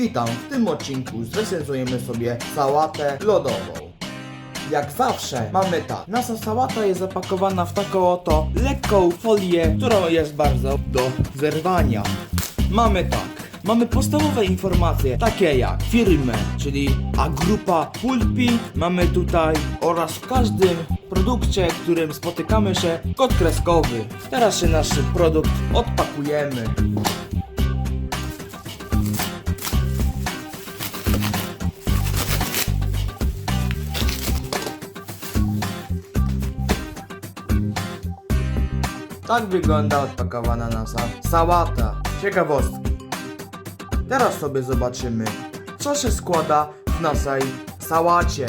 Witam, w tym odcinku zrecenzujemy sobie sałatę lodową. Jak zawsze mamy tak, nasza sałata jest zapakowana w taką oto lekką folię, którą jest bardzo do zerwania. Mamy tak, mamy podstawowe informacje, takie jak firmę, czyli a grupa Pulpi, mamy tutaj oraz w każdym produkcie, którym spotykamy się, kod kreskowy. Teraz się nasz produkt odpakujemy. Tak wygląda odpakowana nasza sałata. Ciekawostki. Teraz sobie zobaczymy, co się składa w naszej sałacie.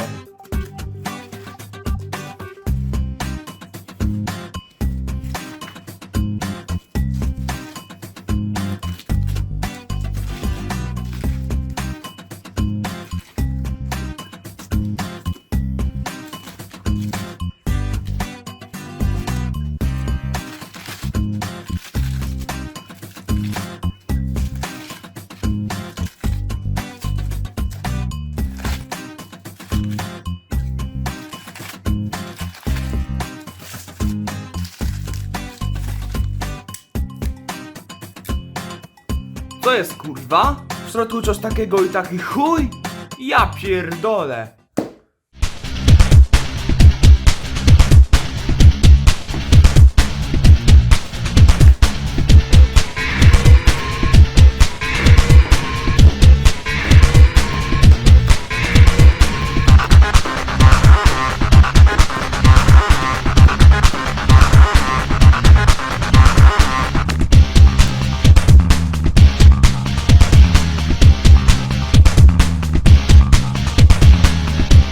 Co jest kurwa? W środku coś takiego i taki chuj? Ja pierdolę.